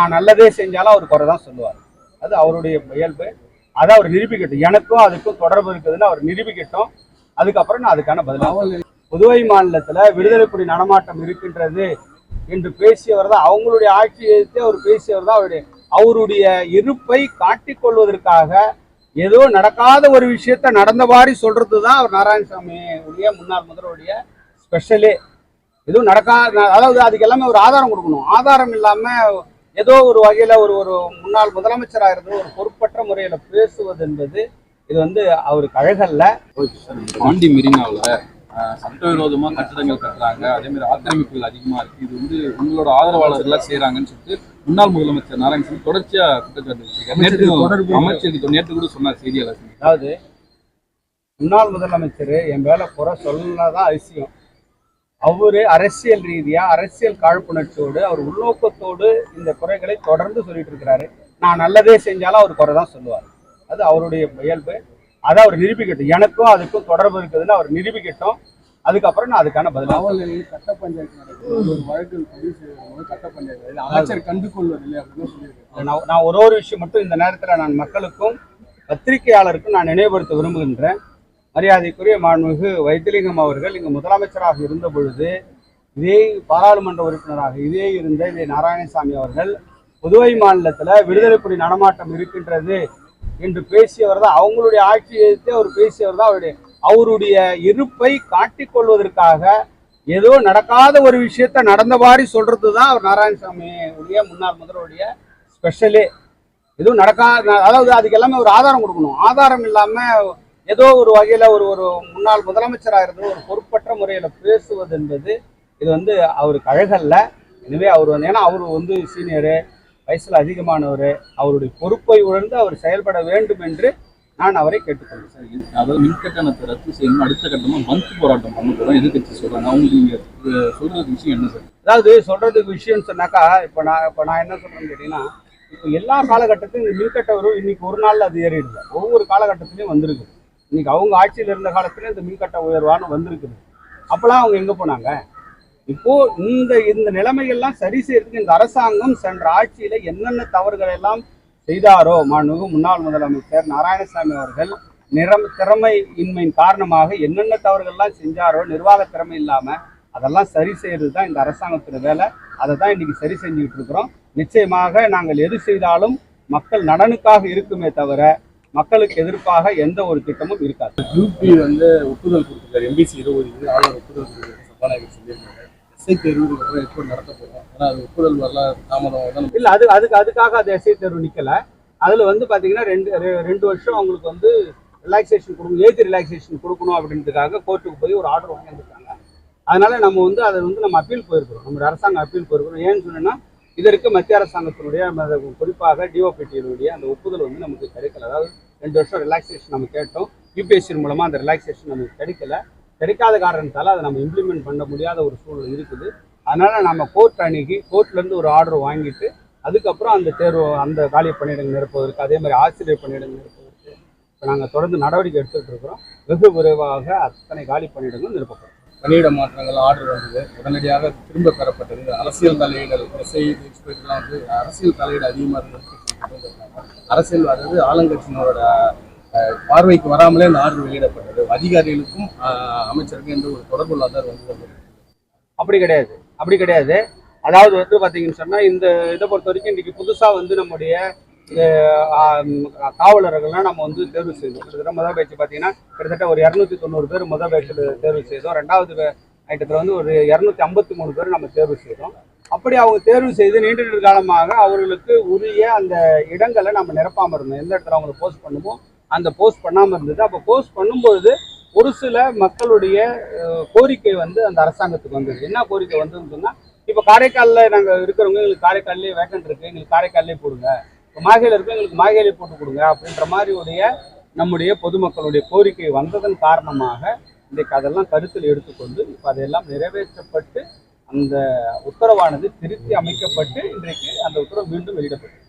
நான் நல்லதே செஞ்சாலும் அவர் குறை தான் சொல்லுவார். அது அவருடைய இயல்பு. அதை அவர் நிரூபிக்கட்டும். எனக்கும் அதுக்கும் தொடர்பு இருக்குதுன்னு அவர் நிரூபிக்கட்டும். அதுக்கப்புறம் நான் அதுக்கான பதிலாகவும் புதுவை மாநிலத்துல விடுதலை புலி நடமாட்டம் இருக்கின்றது என்று பேசியவர் தான் அவங்களுடைய ஆட்சியத்தை அவர் பேசியவர் தான் அவருடைய அவருடைய இருப்பை காட்டிக்கொள்வதற்காக ஏதோ நடக்காத ஒரு விஷயத்த நடந்த மாதிரி சொல்றது தான் அவர் நாராயணசாமி உடைய முன்னாள் முதல்வருடைய ஸ்பெஷலே எதுவும் நடக்கா அதாவது அதுக்கு எல்லாமே ஒரு ஆதாரம் கொடுக்கணும். ஆதாரம் இல்லாம ஏதோ ஒரு வகையில ஒரு ஒரு முன்னாள் முதலமைச்சராக இருந்து ஒரு பொறுப்பற்ற முறையில பேசுவது என்பது இது வந்து அவருக்கு அழகல்ல. பாண்டி மெரினாவில் சட்டவிரோதமா கட்டிடங்கள் கட்டுறாங்க. அதே மாதிரி ஆக்கிரமிப்புகள் அதிகமா இருக்கு. இது வந்து உங்களோட ஆதரவாளர்கள்லாம் செய்றாங்கன்னு சொல்லிட்டு முன்னாள் முதலமைச்சர் நாராயணசாமி தொடர்ச்சியா குற்றச்சாட்டு வச்சிருக்காரு நேற்று அமைச்சருக்கு நேற்று கூட சொன்னார் செய்தியாளர். அதாவது முன்னாள் முதலமைச்சர் என் மேல குறை சொல்லதான் அதிசயம். அவரு அரசியல் ரீதியா அரசியல் காழ்ப்புணர்ச்சியோடு அவர் உள்நோக்கத்தோடு இந்த குறைகளை தொடர்ந்து சொல்லிட்டு இருக்கிறாரு. நான் நல்லதே செஞ்சாலும் அவர் குறை தான் சொல்லுவார். அது அவருடைய இயல்பு. அதை அவர் நிரூபிக்கட்டும். எனக்கும் அதுக்கும் தொடர்பு இருக்குதுன்னு அவர் நிரூபிக்கட்டும். அதுக்கப்புறம் நான் அதுக்கான பதில் கட்ட பஞ்சாயத்து ஒரு வழக்கு கட்ட பஞ்சாயத்து அமைச்சர் கண்டு கொள்வதில்லை அப்படின்னு சொல்லியிருக்காரு. நான் நான் ஒரு ஒரு விஷயம் மட்டும் இந்த நேரத்தில் நான் மக்களுக்கும் பத்திரிகையாளருக்கும் நான் நினைவுபடுத்த விரும்புகின்றேன். மரியாதைக்குரிய மாண்புமிகு வைத்திலிங்கம் அவர்கள் இங்கு முதலமைச்சராக இருந்த பொழுது இதே பாராளுமன்ற உறுப்பினராக இதே இருந்த இதே நாராயணசாமி அவர்கள் புதுவை மாநிலத்தில் விடுதலை புலி நடமாட்டம் இருக்கின்றது என்று பேசியவர் தான். அவங்களுடைய ஆட்சி எதிர்த்து அவர் பேசியவர் தான். அவருடைய அவருடைய இருப்பை காட்டிக் கொள்வதற்காக ஏதோ நடக்காத ஒரு விஷயத்த நடந்த மாதிரி சொல்றது தான் அவர் நாராயணசாமி உடைய முன்னாள் முதல்வருடைய ஸ்பெஷலே எதுவும் நடக்கா அதாவது அதுக்கு எல்லாமே ஒரு ஆதாரம் கொடுக்கணும். ஆதாரம் இல்லாமல் ஏதோ ஒரு வகையில ஒரு ஒரு முன்னாள் முதலமைச்சராக இருந்து ஒரு பொறுப்பற்ற முறையில பேசுவது என்பது இது வந்து அவருக்கு அழகல்ல. எனவே அவர் வந்து ஏன்னா அவர் வந்து சீனியரு வயசுல அதிகமானவர் அவருடைய பொறுப்பை உணர்ந்து அவர் செயல்பட வேண்டும் என்று நான் அவரை கேட்டுக்கொள்கிறேன். அதாவது மின் கட்டணத்தை ரத்து செய்யணும் அடுத்த கட்டமா பந்த் போராட்டம் பண்ண போறோம் எதிர்கட்சி சொல்றாங்க. அவங்களுக்கு நீங்க அஹ், சொல்றதுக்கு விஷயம் என்ன சார்? அதாவது சொல்றதுக்கு விஷயம் சொன்னாக்கா இப்போ நான் இப்போ நான் என்ன சொல்றேன்னு கேட்டீங்கன்னா இப்போ எல்லா காலகட்டத்திலும் இந்த மின்கட்ட இன்னைக்கு ஒரு நாள்ல அது ஏறிடுது. ஒவ்வொரு காலகட்டத்திலையும் வந்திருக்கு இன்னைக்கு அவங்க ஆட்சியில் இருந்த காலத்துல இந்த மின்கட்ட உயர்வானு வந்திருக்குது. அப்பெல்லாம் அவங்க எங்க போனாங்க? இப்போ இந்த இந்த நிலைமைகள்லாம் சரி செய்யறதுக்கு இந்த அரசாங்கம் சென்ற ஆட்சியில என்னென்ன தவறுகள் எல்லாம் செய்தாரோ மாண்புமிகு முன்னாள் முதலமைச்சர் நாராயணசாமி அவர்கள் நிறம் திறமை இன்மையின் காரணமாக என்னென்ன தவறுகள்லாம் செஞ்சாரோ நிர்வாக திறமை இல்லாம அதெல்லாம் சரி செய்யறது தான் இந்த அரசாங்கத்தோட வேலை. அதை தான் இன்னைக்கு சரி செஞ்சுக்கிட்டு இருக்கிறோம். நிச்சயமாக நாங்கள் எது செய்தாலும் மக்கள் நலனுக்காக இருக்குமே தவிர மக்களுக்கு எதிர்ப்பாக எந்த ஒரு திட்டமும் இருக்காது. யூபி வந்து ஒப்புதல் கொடுத்துருக்காரு. எம்பிசி இருபது ஆளுநர் ஒப்புதல் கொடுத்துருக்காரு. சபாநாயகர் சொல்லியிருக்காரு. எஸ்ஐ தேர்வு அப்புறம் எப்போ நடத்த போறோம். ஏன்னா அது ஒப்புதல் வரல தாமதம் இல்ல அது அதுக்கு அதுக்காக அது எஸ்ஐ தேர்வு நிக்கல. அதுல வந்து பாத்தீங்கன்னா ரெண்டு ரெண்டு வருஷம் அவங்களுக்கு வந்து ரிலாக்ஸேஷன் கொடுக்கணும் ஏஜ் ரிலாக்ஸேஷன் கொடுக்கணும் அப்படின்றதுக்காக கோர்ட்டுக்கு போய் ஒரு ஆர்டர் வாங்கி வந்துருக்காங்க அதனால நம்ம வந்து அதை வந்து நம்ம அப்பீல் போயிருக்கிறோம். நம்ம அரசாங்கம் அப்பீல் போயிருக்கிறோம். ஏன்னு சொன்னோன்னா இதற்கு மத்திய அரசாங்கத்தினுடைய குறிப்பாக டிஓபிடியினுடைய அந்த ஒப்புதல் வந்து நமக்கு கிடைக்கல. அதாவது ரெண்டு வருஷம் ரிலாக்ஸேஷன் நம்ம கேட்டோம். யூபிஎஸ்சி மூலமாக அந்த ரிலாக்ஸேஷன் நமக்கு கிடைக்கல. கிடைக்காத காரணத்தால் அதை நம்ம இம்ப்ளிமெண்ட் பண்ண முடியாத ஒரு சூழல் இருக்குது. அதனால் நம்ம கோர்ட் அணுகி கோர்ட்லேருந்து ஒரு ஆர்டர் வாங்கிட்டு அதுக்கப்புறம் அந்த தேர்வு அந்த காலி பணியிடங்கள் நிரப்புவதற்கு அதே மாதிரி ஆசிரியர் பணியிடங்கள் நிரப்புவதற்கு இப்போ நாங்கள் தொடர்ந்து நடவடிக்கை எடுத்துகிட்டு இருக்கிறோம். வெகு விரைவாக அத்தனை காலி பணியிடங்கள் நிரப்பப்படும். பணியிட மாற்றங்கள் ஆர்டர் வந்தது. உடனடியாக திரும்ப பெறப்பட்டது. அரசியல் தலையீடு எஸ்ஐ இன்ஸ்பெக்டர்லாம் வந்து அரசியல் தலையீடு அதிகமாக இருந்தது அரசியல் அதாவது ஆளுங்கட்சியினரோட பார்வைக்கு வராமலே இந்த ஆர்டர் வெளியிடப்பட்டது. அதிகாரிகளுக்கும் அமைச்சருக்கும் எந்த ஒரு தொடர்பு இல்லாத வந்து அப்படி கிடையாது. அப்படி கிடையாது. அதாவது வந்து பார்த்தீங்கன்னு சொன்னால் இந்த இதை பொறுத்த வரைக்கும் இன்றைக்கி புதுசாக வந்து நம்முடைய காவலர்கள்லாம் நம்ம வந்து தேர்வு செய்தோம். கிட்டத்தட்ட முதல் பேச்சு பார்த்தீங்கன்னா கிட்டத்தட்ட ஒரு இரநூத்தி தொண்ணூறு பேர் முதல் பேச்சில் தேர்வு செய்தோம். ரெண்டாவது ஐட்டத்தில் வந்து ஒரு இரநூத்தி ஐம்பத்தி மூணு பேர் நம்ம தேர்வு செய்தோம். அப்படி அவங்க தேர்வு செய்து நீண்ட நெடு காலமாக அவர்களுக்கு உரிய அந்த இடங்களை நம்ம நிரப்பாமல் இருந்தோம். எந்த இடத்துல அவங்களை போஸ்ட் பண்ணுமோ அந்த போஸ்ட் பண்ணாமல் இருந்தது. அப்போ போஸ்ட் பண்ணும்பொழுது ஒரு சில மக்களுடைய கோரிக்கை வந்து அந்த அரசாங்கத்துக்கு வந்தது. என்ன கோரிக்கை வந்ததுன்னு சொன்னால் இப்போ காரைக்காலில் நாங்கள் இருக்கிறவங்க எங்களுக்கு காரைக்கால்லேயே வேக்கன்ட் இருக்குது எங்களுக்கு காரைக்கால்லே போடுங்க. மாகையில் இருக்க எங்களுக்கு மாகையிலே போட்டு கொடுங்க அப்படின்ற மாதிரி உடைய நம்முடைய பொதுமக்களுடைய கோரிக்கை வந்ததன் காரணமாக இன்றைக்கு அதெல்லாம் கருத்தில் எடுத்துக்கொண்டு இப்போ அதெல்லாம் நிறைவேற்றப்பட்டு அந்த உத்தரவானது திருத்தி அமைக்கப்பட்டு இன்றைக்கு அந்த உத்தரவு மீண்டும் வெளியிடப்பட்டது.